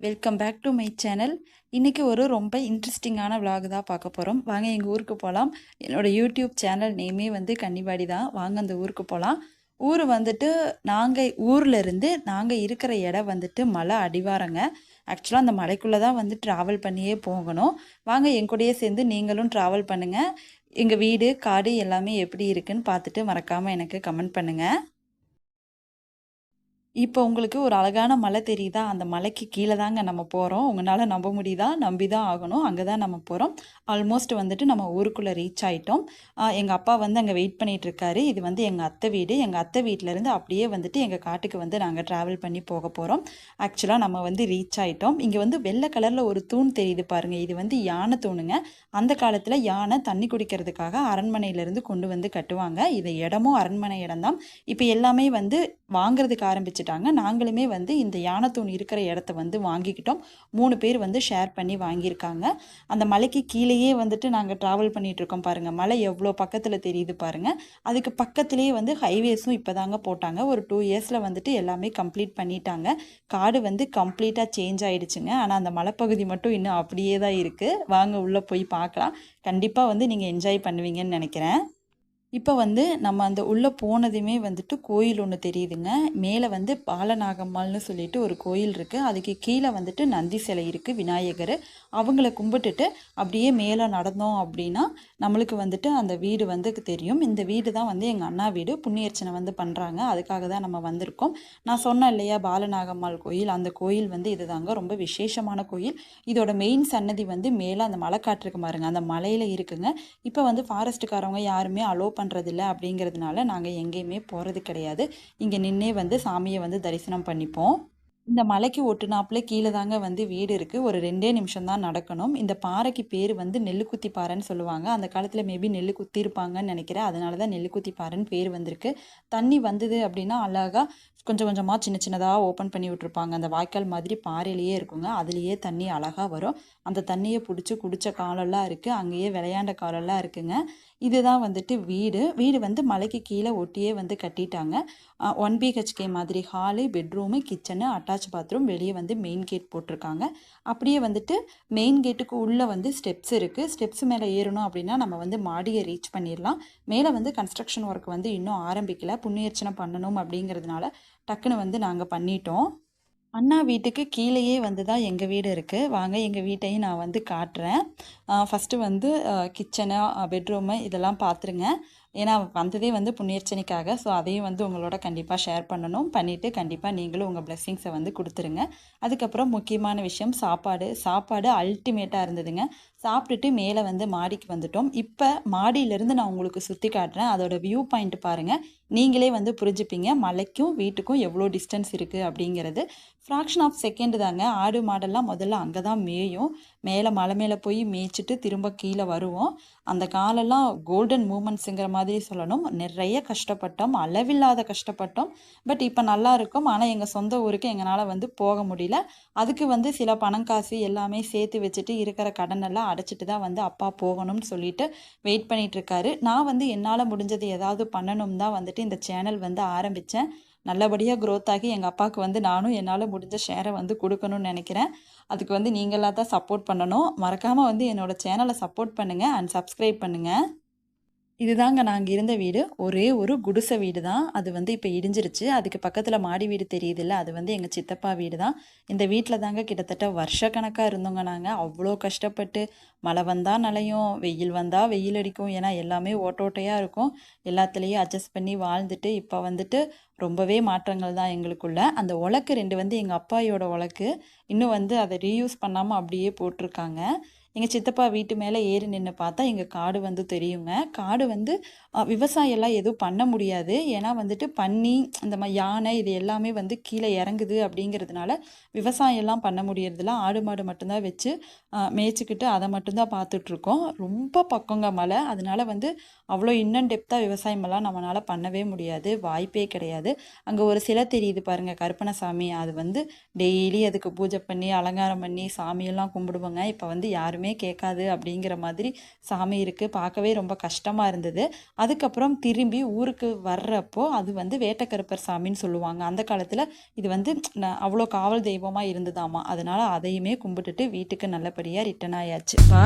Welcome back to my channel இன்றைக்கி ஒரு ரொம்ப இன்ட்ரெஸ்டிங்கான vlog தான் பார்க்க போகிறோம் வாங்க எங்கள் ஊருக்கு போகலாம் என்னோடய யூடியூப் சேனல் நேமே வந்து கன்னிவாடி தான். வாங்க அந்த ஊருக்கு போகலாம் ஊர் வந்துட்டு நாங்கள் ஊரில் இருந்து நாங்கள் இருக்கிற இடம் வந்துட்டு மலை அடிவாரங்க. ஆக்சுவலாக அந்த மலைக்குள்ளே தான் வந்து ட்ராவல் பண்ணியே போகணும். வாங்க என் கூடயே சேர்ந்து நீங்களும் ட்ராவல் பண்ணுங்கள் எங்கள் வீடு காடு எல்லாமே எப்படி இருக்குன்னு பார்த்துட்டு மறக்காமல் எனக்கு கமெண்ட் பண்ணுங்கள் இப்போ உங்களுக்கு ஒரு அழகான மலை தெரியுதா? அந்த மலைக்கு கீழே தாங்க நம்ம போகிறோம் உங்களால் நம்ப முடியுதா? நம்பி தான் ஆகணும். அங்கே தான் நம்ம போகிறோம் ஆல்மோஸ்ட் வந்துட்டு நம்ம ஊருக்குள்ளே ரீச் ஆகிட்டோம் எங்கள் அப்பா வந்து அங்கே வெயிட் பண்ணிகிட்ருக்காரு இருக்காரு. இது வந்து எங்கள் அத்தை வீடு. எங்கள் அத்தை வீட்டிலேருந்து அப்படியே வந்துட்டு எங்கள் காட்டுக்கு வந்து நாங்கள் ட்ராவல் பண்ணி போக போகிறோம் ஆக்சுவலாக நம்ம வந்து ரீச் ஆகிட்டோம் இங்கே வந்து வெள்ளை கலரில் ஒரு தூண் தெரியுது பாருங்கள் இது வந்து யானை தூணுங்க. அந்த காலத்தில் யானை தண்ணி குடிக்கிறதுக்காக அரண்மனையிலேருந்து கொண்டு வந்து கட்டுவாங்க. இது இடமும் அரண்மனை இடம்தான். இப்போ எல்லாமே வந்து வாங்குறதுக்கு ஆரம்பிச்சிட்டாங்க. நாங்களுமே வந்து இந்த யானைத்தூண் இருக்கிற இடத்த வந்து வாங்கிக்கிட்டோம். மூணு பேர் வந்து ஷேர் பண்ணி வாங்கியிருக்காங்க. அந்த மலைக்கு கீழேயே வந்துட்டு நாங்கள் ட்ராவல் பண்ணிகிட்ருக்கோம் இருக்கோம் பாருங்கள் மலை எவ்வளோ பக்கத்தில் தெரியுது பாருங்கள் அதுக்கு பக்கத்துலேயே வந்து ஹைவேஸும் இப்போ தாங்க போட்டாங்க. ஒரு டூ இயர்ஸில் வந்துட்டு எல்லாமே கம்ப்ளீட் பண்ணிட்டாங்க. காடு வந்து கம்ப்ளீட்டாக சேஞ்ச் ஆகிடுச்சுங்க ஆனால் அந்த மலைப்பகுதி மட்டும் இன்னும் அப்படியே தான் இருக்குது வாங்க உள்ளே போய் பார்க்கலாம். கண்டிப்பாக வந்து நீங்கள் என்ஜாய் பண்ணுவீங்கன்னு நினைக்கிறேன். இப்போ வந்து நம்ம அந்த உள்ளே போனதுமே வந்துட்டு கோயில் ஒன்று தெரியுதுங்க. மேலே வந்து பாலநாகம்மாள்னு சொல்லிட்டு ஒரு கோயில் இருக்குது அதுக்கு கீழே வந்துட்டு நந்தி சிலை இருக்குது விநாயகர். அவங்கள கும்பிட்டுட்டு அப்படியே மேலே நடந்தோம் அப்படின்னா நம்மளுக்கு வந்துட்டு அந்த வீடு வந்து தெரியும். இந்த வீடு தான் வந்து எங்கள் அண்ணா வீடு. புண்ணியர்ச்சனை வந்து பண்ணுறாங்க அதுக்காக தான் நம்ம வந்திருக்கோம். நான் சொன்னேன் இல்லையா பாலநாகம்மாள் கோயில்? அந்த கோயில் வந்து இதுதாங்க. ரொம்ப விசேஷமான கோயில். இதோட மெயின் சன்னதி வந்து மேலே அந்த மலை காட்டிருக்கு பாருங்க. அந்த மலையில் இருக்குங்க. இப்போ வந்து ஃபாரஸ்ட்டுக்காரவங்க யாருமே அலோ பண்ணுறதில்ல அப்படிங்கிறதுனால நாங்கள் எங்கேயுமே போகிறது கிடையாது. இங்கே நின்னே வந்து சாமியை வந்து தரிசனம் பண்ணிப்போம். இந்த மலைக்கு ஒட்டுனாப்புல கீழே தாங்க வந்து வீடு இருக்குது ஒரு ரெண்டே நிமிஷம் தான் நடக்கணும். இந்த பாறைக்கு பேர் வந்து நெல்லுக்குத்தி பாறைன்னு சொல்லுவாங்க. அந்த காலத்தில் மேபி நெல் குத்தி இருப்பாங்கன்னு நினைக்கிறேன். அதனால தான் நெல்லுக்குத்தி பாறைன்னு பேர் வந்திருக்கு. தண்ணி வந்தது அப்படின்னா அழகாக கொஞ்சம் கொஞ்சமாக சின்ன சின்னதாக ஓப்பன் பண்ணி விட்ருப்பாங்க அந்த வாய்க்கால் மாதிரி பாறையிலேயே இருக்குங்க. அதுலேயே தண்ணி அழகாக வரும். அந்த தண்ணியை பிடிச்சி குடித்த காலெல்லாம் இருக்குது அங்கேயே விளையாண்ட காலெல்லாம் இருக்குங்க. இதுதான் வந்துட்டு வீடு. வீடு வந்து மலைக்கு கீழே ஒட்டியே வந்து கட்டிட்டாங்க. ஒன் பிஹெச்கே மாதிரி hall bedroom kitchen attach bathroom வெளியே வந்து மெயின் கேட் போட்டிருக்காங்க. அப்படியே வந்துட்டு மெயின் கேட்டுக்கு உள்ளே வந்து ஸ்டெப்ஸ் இருக்குது ஸ்டெப்ஸ் மேலே ஏறணும் அப்படின்னா நம்ம வந்து மாடியை ரீச் பண்ணிடலாம். மேலே வந்து கன்ஸ்ட்ரக்ஷன் ஒர்க் வந்து இன்னும் ஆரம்பிக்கலை. புண்ணியர்ச்சனை பண்ணணும் அப்படிங்கிறதுனால டக்குன்னு வந்து நாங்கள் பண்ணிட்டோம். அண்ணா வீட்டுக்கு கீழேயே வந்து தான் எங்கள் வீடு இருக்குது வாங்க எங்கள் வீட்டையும் நான் வந்து காட்டுறேன். ஃபஸ்ட்டு வந்து கிச்சனு பெட்ரூமு இதெல்லாம் பார்த்துருங்க ஏன்னா வந்ததே வந்து புண்ணியர்ச்சனைக்காக. ஸோ அதையும் வந்து உங்களோட கண்டிப்பாக ஷேர் பண்ணணும். பண்ணிவிட்டு கண்டிப்பாக நீங்களும் உங்கள் பிளெஸ்ஸிங்ஸை வந்து கொடுத்துருங்க. அதுக்கப்புறம் முக்கியமான விஷயம் சாப்பாடு. சாப்பாடு அல்டிமேட்டாக இருந்ததுங்க. சாப்பிட்டுட்டு மேலே வந்து மாடிக்கு வந்துட்டோம். இப்போ மாடியிலேருந்து நான் உங்களுக்கு சுற்றி காட்டுறேன். அதோட வியூ பாயிண்ட் பாருங்கள் நீங்களே வந்து புரிஞ்சுப்பீங்க. மலைக்கும் வீட்டுக்கும் எவ்வளோ டிஸ்டன்ஸ் இருக்குது அப்படிங்கிறது. ஃப்ராக்ஷன் ஆஃப் செகண்ட் தாங்க. ஆடு மாடெல்லாம் முதல்ல அங்கே தான் மேயும். மேலே மலை மேலே போய் மேய்ச்சிட்டு திரும்ப கீழே வருவோம். அந்த காலெல்லாம் கோல்டன் மூமெண்ட்ஸுங்கிற மாதிரி சொல்லணும். நிறைய கஷ்டப்பட்டோம். அளவில்லாத கஷ்டப்பட்டோம். பட் இப்போ நல்லா இருக்கும். ஆனால் எங்கள் சொந்த ஊருக்கு எங்களால் வந்து போக முடியல. அதுக்கு வந்து சில பணம் காசு எல்லாமே சேர்த்து வச்சுட்டு இருக்கிற கடனெல்லாம் அடைச்சிட்டு தான் வந்து அப்பா போகணும்னு சொல்லிட்டு வெயிட் பண்ணிட்டு இருக்காரு நான் வந்து என்னால் முடிஞ்சது ஏதாவது பண்ணணும் தான் வந்துட்டு இந்த சேனல் வந்து ஆரம்பித்தேன் நல்லபடியாக க்ரோத் ஆகி எங்கள் அப்பாவுக்கு வந்து நானும் என்னால் முடிஞ்ச ஷேரை வந்து கொடுக்கணும்னு நினைக்கிறேன். அதுக்கு வந்து நீங்களாக தான் சப்போர்ட் பண்ணணும். மறக்காமல் வந்து என்னோடய சேனலை சப்போர்ட் பண்ணுங்கள் அண்ட் சப்ஸ்கிரைப் பண்ணுங்கள் இதுதாங்க நாங்கள் இருந்த வீடு. ஒரே ஒரு குடிசை வீடு தான் அது வந்து இப்போ இடிஞ்சிருச்சு. அதுக்கு பக்கத்தில் மாடி வீடு தெரியுதுல்ல. அது வந்து எங்கள் சித்தப்பா வீடு தான் இந்த வீட்டில் தாங்க கிட்டத்தட்ட வருஷக்கணக்காக இருந்தோங்க நாங்கள் அவ்வளோ கஷ்டப்பட்டு மழை வந்தால் நனையும் வெயில் வந்தால் வெயில் அடிக்கும். ஏன்னா எல்லாமே ஓட்டோட்டையாக இருக்கும். எல்லாத்துலேயும் அட்ஜஸ்ட் பண்ணி வாழ்ந்துட்டு இப்போ வந்துட்டு ரொம்பவே மாற்றங்கள் தான் எங்களுக்குள்ள. அந்த உலக்கு ரெண்டு வந்து எங்கள் அப்பாயோட உலக்கு. இன்னும் வந்து அதை ரீயூஸ் பண்ணாமல் அப்படியே போட்டிருக்காங்க. எங்கள் சித்தப்பா வீட்டு மேலே ஏறி நின்று பார்த்தா எங்கள் காடு வந்து தெரியுங்க. காடு வந்து விவசாயம்லாம் எதுவும் பண்ண முடியாது. ஏன்னா வந்துட்டு பன்னி இந்த மாதிரி யானை இது எல்லாமே வந்து கீழே இறங்குது அப்படிங்கிறதுனால விவசாயம்லாம் பண்ண முடியறதில்ல. ஆடு மாடு மட்டும்தான் வச்சு மேய்ச்சிக்கிட்டு அதை மட்டும்தான் பார்த்துட்ருக்கோம் ரொம்ப பக்கங்க மலை. அதனால வந்து அவ்வளோ இன்னும் டெப்த்தாக விவசாயமெல்லாம் நம்மளால் பண்ணவே முடியாது. வாய்ப்பே கிடையாது. அங்கே ஒரு சிலை தெரியுது பாருங்கள் கருப்பணசாமி. அது வந்து டெய்லி அதுக்கு பூஜை பண்ணி அலங்காரம் பண்ணி சாமியெல்லாம் கும்பிடுவோங்க. இப்போ வந்து யாருமே யாருமே கேட்காது அப்படிங்கிற மாதிரி சாமி இருக்குது பார்க்கவே ரொம்ப கஷ்டமாக இருந்தது. அதுக்கப்புறம் திரும்பி ஊருக்கு வர்றப்போ அது வந்து வேட்டக்கருப்பர் சாமின்னு சொல்லுவாங்க. அந்த காலத்தில் இது வந்து நான் அவ்வளோ காவல் தெய்வமாக இருந்ததாமா. அதனால் அதையுமே கும்பிட்டுட்டு வீட்டுக்கு நல்லபடியாக ரிட்டர்ன் ஆயாச்சு. பா.